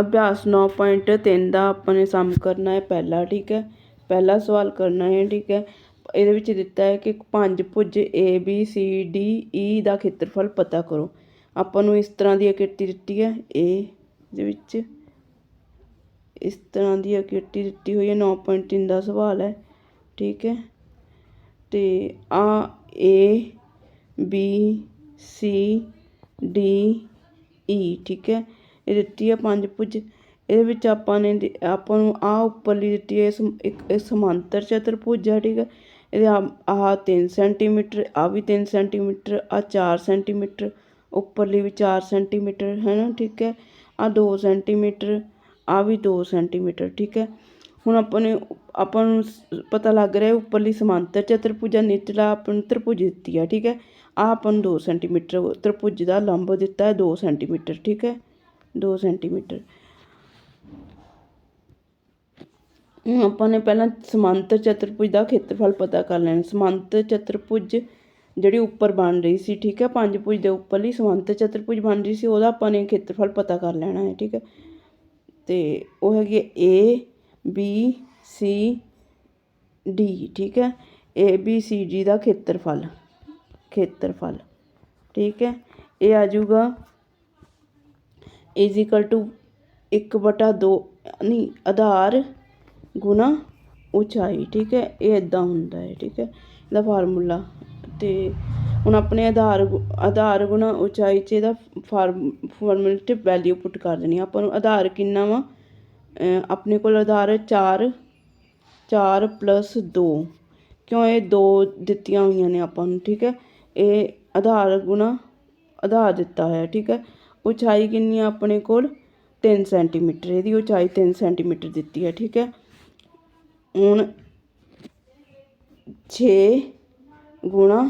ਅਭਿਆਸ 9.3 ਦਾ ਆਪਾਂ ਨੇ ਸਮ ਕਰਨਾ ਹੈ ਪਹਿਲਾ, ਠੀਕ ਹੈ? ਪਹਿਲਾ ਸਵਾਲ ਕਰਨਾ ਹੈ, ਠੀਕ ਹੈ? ਇਹਦੇ ਵਿੱਚ ਦਿੱਤਾ ਹੈ ਕਿ ਪੰਜ ਭੁਜ A B C D E ਦਾ ਖੇਤਰਫਲ ਪਤਾ ਕਰੋ। ਆਪਾਂ ਨੂੰ ਇਸ ਤਰ੍ਹਾਂ ਦੀ ਆਕ੍ਰਿਤੀ ਦਿੱਤੀ ਹੈ ਏ ਦੇ ਵਿੱਚ। ਇਸ ਤਰ੍ਹਾਂ ਦੀ ਆਕ੍ਰਿਤੀ ਦਿੱਤੀ ਹੋਈ ਹੈ 9.3 ਦਾ ਸਵਾਲ ਹੈ, ਠੀਕ ਹੈ? ਤੇ ਆ A B C D E ਠੀਕ ਹੈ? ਇਹ ਦਿੱਤੀ ਹੈ ਪੰਜ ਭੁਜ ਇਹਦੇ ਵਿੱਚ ਆਪਾਂ ਨੇ ਆਪਾਂ ਨੂੰ ਆਹ ਉੱਪਰਲੀ ਦਿੱਤੀ ਹੈ ਸਮ- ਇੱਕ ਇਹ ਸਮਾਂਤਰ ਚਤੁਰਭੁਜ ਹੈ ਠੀਕ ਹੈ ਇਹਦੇ ਆਹ 3 ਸੈਂਟੀਮੀਟਰ ਆ ਵੀ 3 ਸੈਂਟੀਮੀਟਰ ਆ 4 ਸੈਂਟੀਮੀਟਰ ਉੱਪਰਲੀ ਵੀ 4 ਸੈਂਟੀਮੀਟਰ ਹੈ ਨਾ ਠੀਕ ਹੈ ਆ 2 ਸੈਂਟੀਮੀਟਰ ਆ ਵੀ 2 ਸੈਂਟੀਮੀਟਰ, ਠੀਕ ਹੈ ਹੁਣ ਆਪਾਂ ਨੇ ਆਪਾਂ ਨੂੰ ਪਤਾ ਲੱਗ ਰਿਹਾ ਉੱਪਰਲੀ ਸਮਾਂਤਰ ਚਤੁਰਭੁਜ ਆ ਨਿਚਲਾ ਆਪਾਂ ਨੂੰ ਤ੍ਰਿਭੁਜ ਦਿੱਤੀ ਆ, ਠੀਕ ਹੈ ਆ ਆਪਾਂ ਨੂੰ 2 ਸੈਂਟੀਮੀਟਰ ਤ੍ਰਿਭੁਜ ਦਾ ਲੰਬ ਦਿੱਤਾ ਹੈ 2 ਸੈਂਟੀਮੀਟਰ, ਠੀਕ ਹੈ 2 ਸੈਂਟੀਮੀਟਰ। ਆਪਾਂ ਨੇ ਪਹਿਲਾਂ ਸਮਾਂਤਰ ਚਤੁਰਭੁਜ ਦਾ ਖੇਤਰਫਲ ਪਤਾ ਕਰ ਲੈਣਾ। ਸਮਾਂਤਰ ਚਤੁਰਭੁਜ ਜਿਹੜੀ ਉੱਪਰ ਬਣ ਰਹੀ ਸੀ, ਠੀਕ ਹੈ, ਪੰਜ ਭੁਜ ਦੇ ਉੱਪਰਲੀ ਸਮਾਂਤਰ ਚਤੁਰਭੁਜ ਬਣ ਰਹੀ ਸੀ, ਉਹਦਾ ਆਪਾਂ ਨੇ ਖੇਤਰਫਲ ਪਤਾ ਕਰ ਲੈਣਾ ਹੈ, ਠੀਕ ਹੈ। ਤੇ ਉਹ ਹੈਗੀ ਏ ਬੀ ਸੀ ਡੀ ਠੀਕ ਹੈ। ਏ ਬੀ ਸੀ ਜੀ ਦਾ ਖੇਤਰਫਲ ਖੇਤਰਫਲ, ਠੀਕ ਹੈ। ਇਹ ਆ ਜਾਊਗਾ ਇਜ਼ ਇਕਲ ਟੂ 1 ਬਟਾ 2 ਨਹੀਂ ਆਧਾਰ ਗੁਣਾ ਉਚਾਈ, ਠੀਕ ਹੈ? ਇਹ ਇਦਾਂ ਹੁੰਦਾ ਹੈ, ਠੀਕ ਹੈ? ਇਹਦਾ ਫਾਰਮੂਲਾ। ਤੇ ਹੁਣ ਆਪਣੇ ਆਧਾਰ ਗੁ- ਆਧਾਰ ਗੁਣਾ ਉਚਾਈ 'ਚ ਇਹਦਾ ਫਾਰਮ ਫਾਰਮੂਲੇ ਵੈਲਿਊ ਪੁੱਟ ਕਰ ਦੇਣੀ ਆਪਾਂ ਨੂੰ ਆਧਾਰ ਕਿੰਨਾ ਵਾ? ਆਪਣੇ ਕੋਲ ਆਧਾਰ ਹੈ 4 4 ਪਲੱਸ 2 ਕਿਉਂ ਇਹ ਦੋ ਦਿੱਤੀਆਂ ਹੋਈਆਂ ਨੇ ਆਪਾਂ ਨੂੰ, ਠੀਕ ਹੈ? ਇਹ ਆਧਾਰ ਗੁਣਾ ਆਧਾਰ ਦਿੱਤਾ ਹੋਇਆ, ਠੀਕ ਹੈ? ਉਚਾਈ ਕਿੰਨੀ ਆ ਆਪਣੇ ਕੋਲ? 3 ਸੈਂਟੀਮੀਟਰ। ਇਹਦੀ ਉਚਾਈ 3 ਸੈਂਟੀਮੀਟਰ ਦਿੱਤੀ ਹੈ, ਠੀਕ ਹੈ? ਹੁਣ 6 ਗੁਣਾ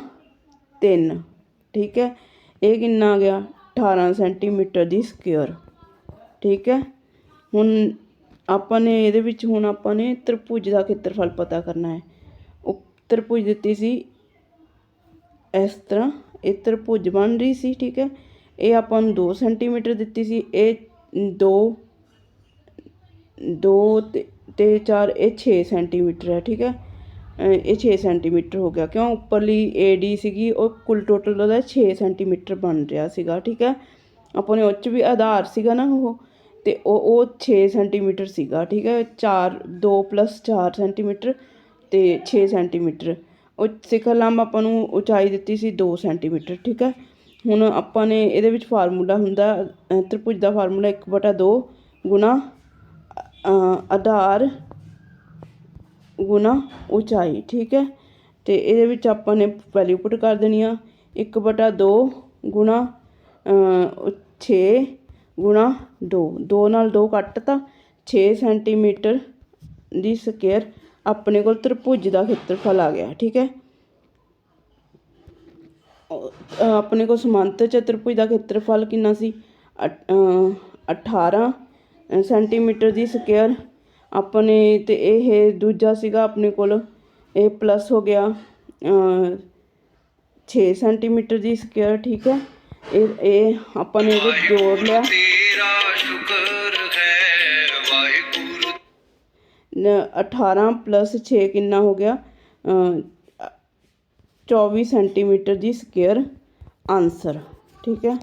3 ਠੀਕ ਹੈ? ਇਹ ਕਿੰਨਾ ਆ ਗਿਆ? 18 ਸੈਂਟੀਮੀਟਰ ਦੀ ਸਕੁਅਰ, ਠੀਕ ਹੈ? ਹੁਣ ਆਪਾਂ ਨੇ ਇਹਦੇ ਵਿੱਚ ਹੁਣ ਆਪਾਂ ਨੇ ਤ੍ਰਿਭੁਜ ਦਾ ਖੇਤਰਫਲ ਪਤਾ ਕਰਨਾ ਹੈ। ਉਹ ਤ੍ਰਿਭੁਜ ਦਿੱਤੀ ਸੀ ਇਸ ਤਰ੍ਹਾਂ। ਇਹ ਤ੍ਰਿਭੁਜ ਬਣ ਰਹੀ ਸੀ, ਠੀਕ ਹੈ? ਇਹ ਆਪਾਂ ਨੂੰ 2 ਸੈਂਟੀਮੀਟਰ ਦਿੱਤੀ ਸੀ, ਇਹ 2 2 ਤੇ ਤੇ 4 ਇਹ 6 ਸੈਂਟੀਮੀਟਰ ਹੈ, ਠੀਕ ਹੈ? ਇਹ 6 ਸੈਂਟੀਮੀਟਰ ਹੋ ਗਿਆ, ਕਿਉਂ? ਉੱਪਰਲੀ ਏਡੀ ਸੀਗੀ, ਉਹ ਕੁੱਲ ਟੋਟਲ ਉਹਦਾ 6 ਸੈਂਟੀਮੀਟਰ ਬਣ ਰਿਹਾ ਸੀਗਾ, ਠੀਕ ਹੈ? ਆਪਾਂ ਨੇ ਉਹ 'ਚ ਵੀ ਆਧਾਰ ਸੀਗਾ ਨਾ ਉਹ, ਤੇ ਉਹ ਉਹ 6 ਸੈਂਟੀਮੀਟਰ ਸੀਗਾ, ਠੀਕ ਹੈ? 4 2 ਪਲੱਸ 4 ਸੈਂਟੀਮੀਟਰ ਤੇ 6 ਸੈਂਟੀਮੀਟਰ। ਉਹ ਸਿਖਰ ਲੰਬ ਆਪਾਂ ਨੂੰ ਉਚਾਈ ਦਿੱਤੀ ਸੀ 2 ਸੈਂਟੀਮੀਟਰ, ਠੀਕ ਹੈ? ਹੁਣ ਆਪਾਂ ਨੇ ਇਹਦੇ ਵਿੱਚ ਫਾਰਮੂਲਾ ਹੁੰਦਾ, ਅਹ ਤ੍ਰਿਭੁਜ ਦਾ ਫਾਰਮੂਲਾ 1/2 ਗੁਣਾ ਆਧਾਰ ਗੁਣਾ ਉਚਾਈ, ਠੀਕ ਹੈ? ਤੇ ਇਹਦੇ ਵਿੱਚ ਆਪਾਂ ਨੇ ਵੈਲਿਊ ਪੁੱਟ ਕਰ ਦੇਣੀ ਆ 1/2 ਗੁਣਾ 6 ਗੁਣਾ 2 2 ਨਾਲ 2 ਕੱਟ ਤਾਂ 6 ਸੈਂਟੀਮੀਟਰ ਦੀ ਸਕੇਅਰ ਆਪਣੇ ਕੋਲ ਤ੍ਰਿਭੁਜ ਦਾ ਖੇਤਰਫਲ ਆ ਗਿਆ, ਠੀਕ ਹੈ? ਆਪਣੇ ਕੋਲ ਸਮਾਂਤਰ ਚਤੁਰਭੁਜ ਦਾ ਖੇਤਰਫਲ ਕਿੰਨਾ ਸੀ? ਅਠ- ਅਹ 18 ਸੈਂਟੀਮੀਟਰ ਦੀ ਸਕੁਅਰ। ਆਪਣੇ ਤੇ ਇਹ ਦੂਜਾ ਸੀਗਾ ਆਪਣੇ ਕੋਲ। ਇਹ ਪਲੱਸ ਹੋ ਗਿਆ ਅਹ 6 ਸੈਂਟੀਮੀਟਰ ਦੀ ਸਕੁਅਰ ਠੀਕ ਹੈ? ਇਹ ਇਹ ਆਪਾਂ ਨੇ ਇਹਦੇ ਜੋੜ ਲਿਆ। ਤੇਰਾ ਸ਼ੁਕਰ ਹੈ ਵਾਹਿਗੁਰੂ ਨ- 18 ਪਲੱਸ 6 ਕਿੰਨਾ ਹੋ ਗਿਆ? 24 ਸੈਂਟੀਮੀਟਰ ਦੀ ਸਕੇਅਰ ਆਨਸਰ ਠੀਕ ਹੈ?